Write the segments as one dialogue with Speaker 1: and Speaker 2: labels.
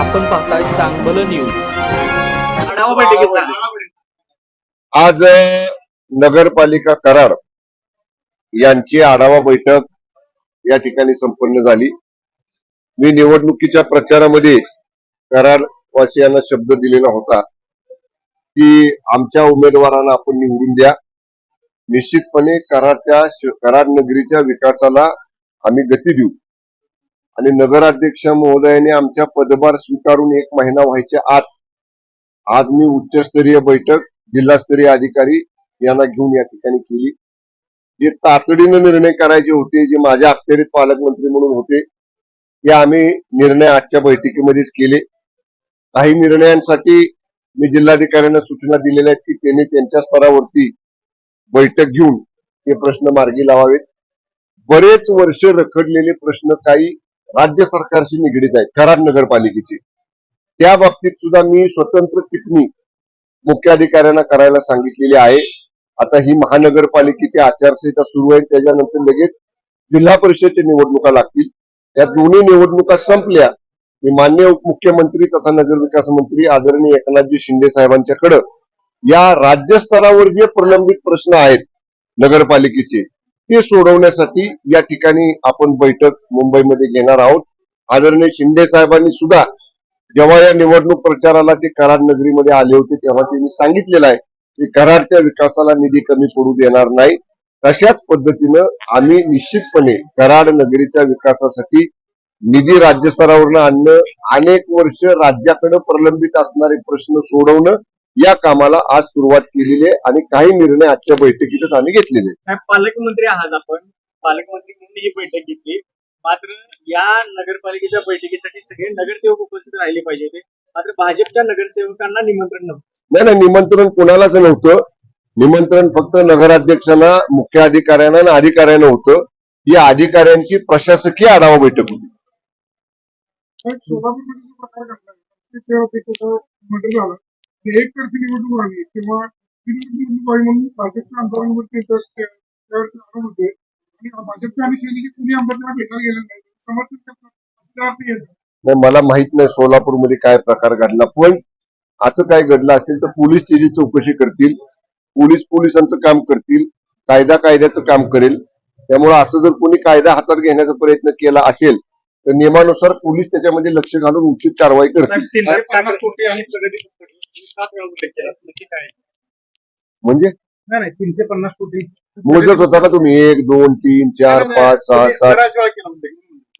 Speaker 1: आपण पाहताय चांगलं न्यूज.
Speaker 2: आज नगरपालिका कराड यांची आढावा बैठक या ठिकाणी संपन्न झाली. मी निवडणुकीच्या प्रचारामध्ये कराड वासियांना शब्द दिलेला होता की आमच्या उमेदवारांना आपण निवडून द्या. निश्चितपणे कराडच्या श- कराड नगरीच्या विकासाला आम्ही गती देऊ. आणि नगराध्यक्ष महोदयाने आमच्या पदभार स्वीकारून एक महिना व्हायच्या आत आज मी उच्चस्तरीय बैठक जिल्हास्तरीय अधिकारी यांना घेऊन या ठिकाणी केली. जे तातडीनं निर्णय करायचे होते जे माझ्या अखत्यारीत पालकमंत्री म्हणून होते ते आम्ही निर्णय आजच्या बैठकीमध्येच केले. काही निर्णयांसाठी मी जिल्हाधिकाऱ्यांना सूचना दिलेल्या आहेत की त्यांनी त्यांच्या स्तरावरती बैठक घेऊन ते प्रश्न मार्गी लावावेत. बरेच वर्ष रखडलेले प्रश्न काही राज्य सरकारशी निगडीत आहेत कराड नगरपालिकेची. त्या बाबतीत सुद्धा मी स्वतंत्र टिप्पणी मुख्याधिकाऱ्यांना करायला सांगितलेली आहे. आता ही महानगरपालिकेची आचारसंहिता सुरू आहे त्याच्यानंतर लगेच जिल्हा परिषदेच्या निवडणुका लागतील. त्या दोन्ही निवडणुका संपल्या मी मान्य उपमुख्यमंत्री तथा नगरविकास मंत्री आदरणीय एकनाथजी शिंदे साहेबांच्याकडे या राज्यस्तरावर जे प्रलंबित प्रश्न आहेत नगरपालिकेचे ते सोडवण्यासाठी या ठिकाणी आपण बैठक मुंबईमध्ये घेणार आहोत. आदरणीय शिंदे साहेबांनी सुद्धा जेव्हा या निवडणूक प्रचाराला ते कराड नगरीमध्ये आले होते तेव्हा त्यांनी सांगितलेलं आहे की कराडच्या विकासाला निधी कमी पडू देणार नाही. तशाच पद्धतीनं आम्ही निश्चितपणे कराड नगरीच्या विकासासाठी निधी राज्यस्तरावरनं आणणं अनेक वर्ष राज्याकडे प्रलंबित असणारे प्रश्न सोडवणं या कामाला आज सुरुवात केलेली आहे आणि काही निर्णय आजच्या बैठकीतच आम्ही घेतलेले.
Speaker 3: साहेब पालकमंत्री आहात आपण. पालकमंत्री म्हणून ही बैठक घेतली. मात्र या नगरपालिकेच्या बैठकीसाठी सगळे नगरसेवक उपस्थित राहिले पाहिजे होते. मात्र भाजपच्या नगरसेवकांना निमंत्रण नव्हतं.
Speaker 2: नाही नाही निमंत्रण कोणालाच नव्हतं. निमंत्रण फक्त नगराध्यक्षांना मुख्य अधिकाऱ्यांना आणि अधिकाऱ्यांना होतं. ही अधिकाऱ्यांची प्रशासकीय आढावा बैठक होती.
Speaker 4: झाला. ते एक तर्फी निवडणूक व्हावी किंवा निवडणूक व्हावी म्हणून भाजपच्या आमदारांवरती आरोप होते. आणि भाजपच्या आणि सेनेचे कुणी भेटायला गेले नाही. समर्थन करतात.
Speaker 2: मला माहीत नाही सोलापूरमध्ये काय प्रकार घडला. पण असं काय घडलं असेल तर पोलीस त्याची चौकशी करतील. पोलीस पोलिसांचं काम करतील. कायदा कायद्याचं काम करेल. त्यामुळे असं जर कोणी कायदा हातात घेण्याचा प्रयत्न केला असेल तर नियमानुसार पोलीस त्याच्यामध्ये लक्ष घालून उचित कारवाई करतील.
Speaker 3: सात वेळा उल्लेख केला नक्की काय
Speaker 2: म्हणजे?
Speaker 4: नाही नाही तीनशे पन्नास कोटी.
Speaker 2: मोजत होता का तुम्ही? एक दोन तीन चार पाच सहा सात.
Speaker 4: बऱ्याच वेळा केला म्हणजे.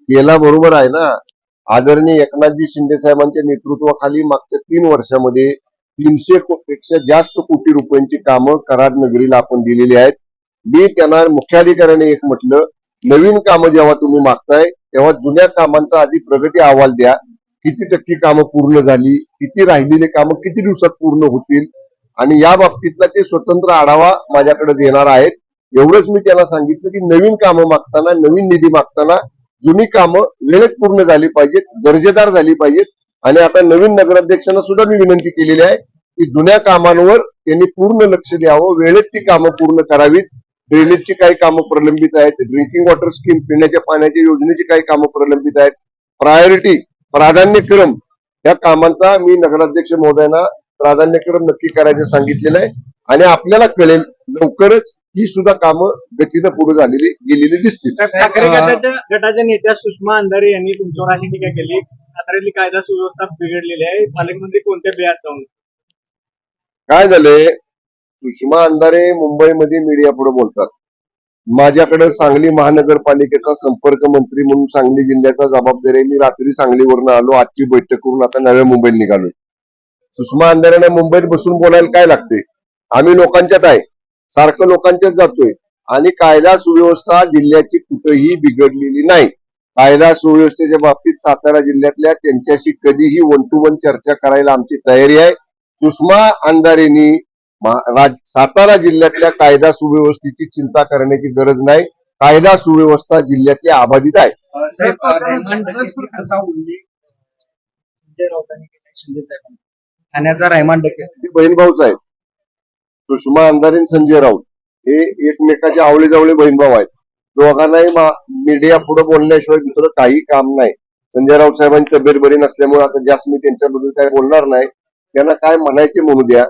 Speaker 2: केला बरोबर आहे ना. आदरणीय एकनाथजी शिंदे साहेबांच्या नेतृत्वाखाली मागच्या तीन वर्षामध्ये तीनशे को- पेक्षा जास्त कोटी रुपयांची कामं कराड नगरीला आपण दिलेली आहेत. मी त्यांना मुख्याधिकाऱ्याने एक म्हटलं नवीन कामं जेव्हा तुम्ही मागताय तेव्हा जुन्या कामांचा आधी प्रगती अहवाल द्या. किती टक्के कामं पूर्ण झाली किती राहिलेली कामं किती दिवसात पूर्ण होतील? आणि या बाबतीतला ते स्वतंत्र आढावा माझ्याकडे देणार आहेत. एवढंच मी त्याला सांगितलं की नवीन कामं मागताना नवीन निधी मागताना जुनी कामं वेळेत पूर्ण झाली पाहिजेत दर्जेदार झाली पाहिजेत. आणि आता नवीन नगराध्यक्षांना सुद्धा मी विनंती केलेली आहे की जुन्या कामांवर त्यांनी पूर्ण लक्ष द्यावं वेळेत ती कामं पूर्ण करावीत. ड्रेनेजची काही कामं प्रलंबित आहेत ड्रिंकिंग वॉटर स्कीम पिण्याच्या पाण्याच्या योजनेची काही कामं प्रलंबित आहेत. प्रायोरिटी प्राधान्यक्रम या कामांचा मी नगराध्यक्ष महोदयांना प्राधान्यक्रम नक्की करायचं सांगितलेलं आहे. आणि आपल्याला कळेल लवकरच ही सुद्धा कामं गतीनं पुढे झालेली गेलेली दिसतील.
Speaker 3: ठाकरे गटाच्या गटाच्या नेत्या सुषमा अंधारे यांनी तुमच्यावर अशी टीका केली. साताऱ्यातली कायदा सुव्यवस्था बिघडलेली आहे. पालकमंत्री कोणत्या बियात जाऊन?
Speaker 2: काय झालंय? सुषमा अंधारे मुंबईमध्ये मीडिया पुढे बोलतात. माझ्याकडे सांगली महानगरपालिकेचा संपर्क मंत्री म्हणून सांगली जिल्ह्याचा जबाबदारी आहे. मी रात्री सांगलीवरून आलो. आजची बैठक करून आता नव्या मुंबईत निघालोय. सुषमा अंधारेने मुंबईत बसून बोलायला काय लागते? आम्ही लोकांच्यात आहे. सारखं लोकांच्यात जातोय. आणि कायदा सुव्यवस्था जिल्ह्याची कुठेही बिघडलेली नाही. कायदा सुव्यवस्थेच्या बाबतीत सातारा जिल्ह्यातल्या त्यांच्याशी कधीही वन टू वन चर्चा करायला आमची तयारी आहे. सुषमा अंधारेनी सातारा जिल्ह्यातल्या कायदा सुव्यवस्थेची चिंता करण्याची गरज नाही. कायदा सुव्यवस्था जिल्ह्यातली अबाधित आहे.
Speaker 5: ठाण्याचा
Speaker 2: बहीण भाऊच आहेत सुषमा अंधारे आणि संजय राऊत हे एकमेकाचे आवळे जावळे बहीण भाऊ आहेत. दोघांनाही मीडिया पुढे बोलण्याशिवाय दुसरं काही काम नाही. संजय राऊत साहेबांची तब्येत बरी नसल्यामुळे आता जास्त मी त्यांच्याबद्दल काय बोलणार नाही. त्यांना काय म्हणायचे म्हणू द्या.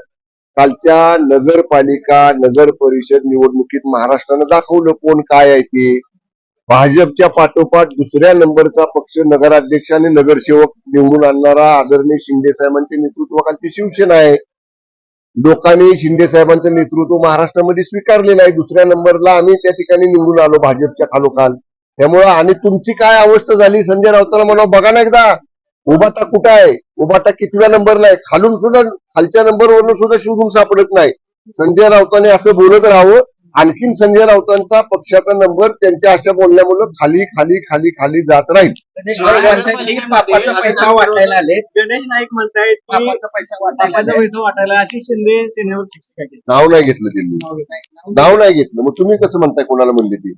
Speaker 2: कालच्या नगरपालिका नगर परिषद निवडणुकीत महाराष्ट्रानं दाखवलं कोण काय आहे ते. भाजपच्या पाठोपाठ दुसऱ्या नंबरचा पक्ष नगराध्यक्ष आणि नगरसेवक निवडून आणणारा आदरणीय शिंदे साहेबांच्या नेतृत्वाखालची शिवसेना आहे. लोकांनी शिंदे साहेबांचं नेतृत्व महाराष्ट्रामध्ये स्वीकारलेलं आहे. दुसऱ्या नंबरला आम्ही त्या ठिकाणी निवडून आलो भाजपच्या खालोखाल. त्यामुळं आणि तुमची काय अवस्था झाली? संजय राऊताला म्हणा बघा ना एकदा. उबाटा कुठं आहे? उबाटा कितव्या नंबरला आहे? खालून सुद्धा खालच्या नंबरवरून सुद्धा शोधून सापडत नाही. संजय राऊतांनी असं बोलत राहावं. आणखीन संजय राऊतांचा पक्षाचा नंबर त्यांच्या अशा बोलण्यामुळे खाली खाली खाली खाली जात राहील.
Speaker 5: गणेश पैसा वाटायला आले.
Speaker 3: गणेश नाईक म्हणतायत
Speaker 5: पैसा वाटायला
Speaker 3: अशी शिंदे सेनेवर
Speaker 2: नाव नाही घेतलं त्यांनी. नाव नाही घेतलं. मग तुम्ही कसं म्हणताय कोणाला म्हणले ती?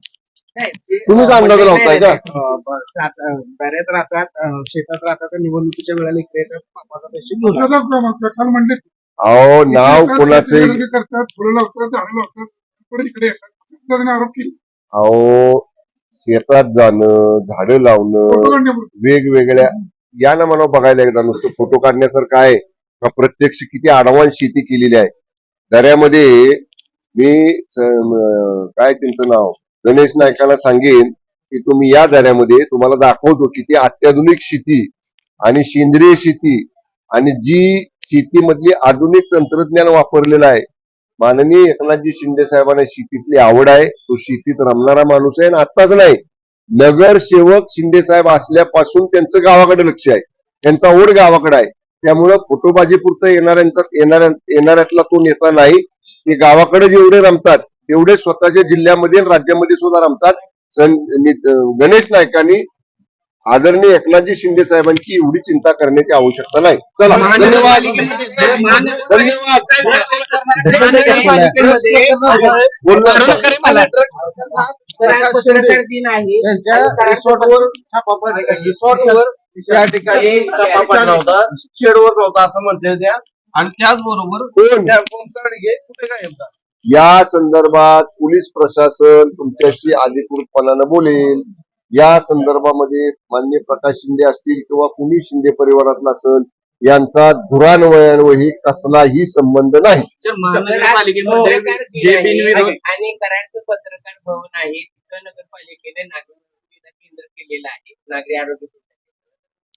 Speaker 5: नाही, ते,
Speaker 2: तुम्हीच
Speaker 5: अं,
Speaker 2: अंदाज
Speaker 5: म्हणजे
Speaker 2: लावताय का?
Speaker 5: बऱ्याच राहतात शेतात राहतात निवडणुकीच्या वेळेला इकडे येतात पैसे घेऊन
Speaker 4: काल म्हणले
Speaker 2: अहो नाव कोणाचे
Speaker 4: शेतकऱ्याला करतात फुलं लावतात झाडं लावतात परत इकडे येतात. त्यांनी आरोप केले.
Speaker 2: अहो शेतात जाणं झाडं लावणं
Speaker 4: फोटो काढण्यापूर्वी.
Speaker 2: वेगवेगळ्या या ना मला बघायला एकदा नुसतं फोटो काढण्यासारखं आहे. का प्रत्यक्ष किती आडवान शेती केलेली आहे. दऱ्यामध्ये मी स- म- काय त्यांचं नाव? गणेश नायकाला सांगेन की तुम्ही या दऱ्यामध्ये तुम्हाला दाखवतो किती अत्याधुनिक शेती आणि सेंद्रिय शेती आणि जी शेतीमधली आधुनिक तंत्रज्ञान वापरलेलं आहे. माननीय एकनाथजी शिंदे साहेबांना शेतीतली आवड आहे. तो शेतीत रमणारा माणूस आहे आणि आत्ताच नाही नगरसेवक शिंदे साहेब असल्यापासून त्यांचं गावाकडे लक्ष आहे. त्यांचा ओढ गावाकडे आहे. त्यामुळं फोटोबाजी पुरतं येणाऱ्यांचा येणाऱ्या येणाऱ्यातला तो नेता नाही. ते गावाकडे जेवढे रमतात तेवढे स्वतःच्या जिल्ह्यामध्ये आणि राज्यामध्ये सुद्धा रमतात. गणेश नायकांनी आदरणीय एकनाथजी शिंदे साहेबांची एवढी चिंता करण्याची आवश्यकता नाही. चला धन्यवाद धन्यवाद.
Speaker 5: दिन आहे
Speaker 6: त्यांच्या रिसॉर्टवर त्या ठिकाणी छापा पडला होता शेडवर नव्हता असं म्हणते त्या. आणि त्याचबरोबर
Speaker 2: कोण?
Speaker 6: कुठे काय येतात
Speaker 2: या संदर्भात पोलीस प्रशासन तुमच्याशी अधिकृतपणानं बोलेल. या संदर्भामध्ये मान्य प्रकाश शिंदे असतील किंवा कुणी शिंदे परिवारातला असेल यांचा धुरान्वयान्वयी कसलाही संबंध नाही.
Speaker 3: तर महानगरपालिकेमध्ये जे बिनविरोध
Speaker 7: आणि कराडचं पत्रकार भवन आहे तिथं नगरपालिकेने नागरी सुविधा केंद्र केलेलं आहे नागरी आरोग्य सुविधा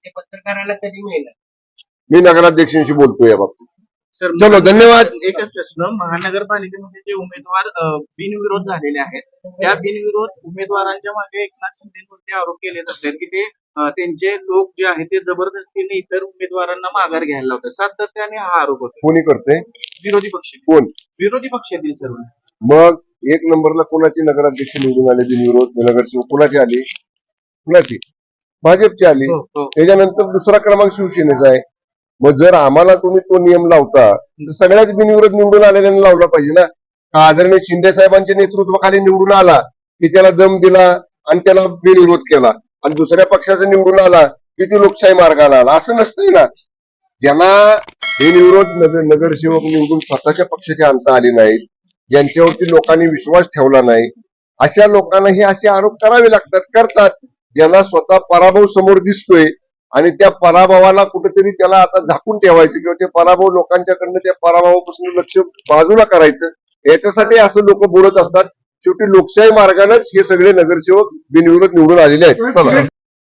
Speaker 7: ते पत्रकारांना कधी मिळणार?
Speaker 2: मी नगराध्यक्षांशी बोलतोय या बाबतीत.
Speaker 3: सर
Speaker 2: चलो धन्यवाद.
Speaker 3: एकच प्रश्न. महानगरपालिकेमध्ये जे उमेदवार बिनविरोध झालेले आहेत त्या बिनविरोध उमेदवारांच्या मागे एकनाथ शिंदेवरती आरोप केले जातात की ते त्यांचे लोक जे आहेत ते जबरदस्तीने इतर उमेदवारांना माघार घ्यायला लावतात. सातत्याने हा आरोप होतो
Speaker 2: कोणी करते
Speaker 3: विरोधी पक्ष.
Speaker 2: कोण?
Speaker 3: विरोधी पक्षातील सर्व.
Speaker 2: मग एक नंबरला कोणाची नगराध्यक्ष निवडून आले बिनविरोध? नगरसेवक कोणाची आली? कोणाची? भाजपची आली.
Speaker 3: हो, हो.
Speaker 2: त्याच्यानंतर दुसरा क्रमांक शिवसेनेचा आहे. मग जर आम्हाला तुम्ही तो नियम लावता तर सगळ्याच बिनविरोध निवडून आलेल्यांना लावला पाहिजे ना? का आदरणीय शिंदे साहेबांच्या नेतृत्वाखाली निवडून आला की त्याला दम दिला आणि त्याला बिनविरोध केला? आणि दुसऱ्या पक्षाचा निवडून आला की ती लोकशाही मार्गाला आला? असं नसतंय ना. ज्यांना बिनविरोध नगर नगरसेवक निवडून स्वतःच्या पक्षाची आणता आली नाहीत ज्यांच्यावरती लोकांनी विश्वास ठेवला नाही अशा लोकांना हे असे आरोप करावे लागतात करतात. ज्यांना स्वतः पराभव समोर दिसतोय आणि त्या पराभवाला कुठेतरी त्याला आता झाकून ठेवायचं किंवा ते पराभव लोकांच्याकडनं त्या पराभवापासून लक्ष बाजूला करायचं. याच्यासाठी असं लोक बोलत असतात. शेवटी लोकशाही मार्गानेच हे सगळे नगरसेवक बिनविरोध निवडून आलेले आहेत.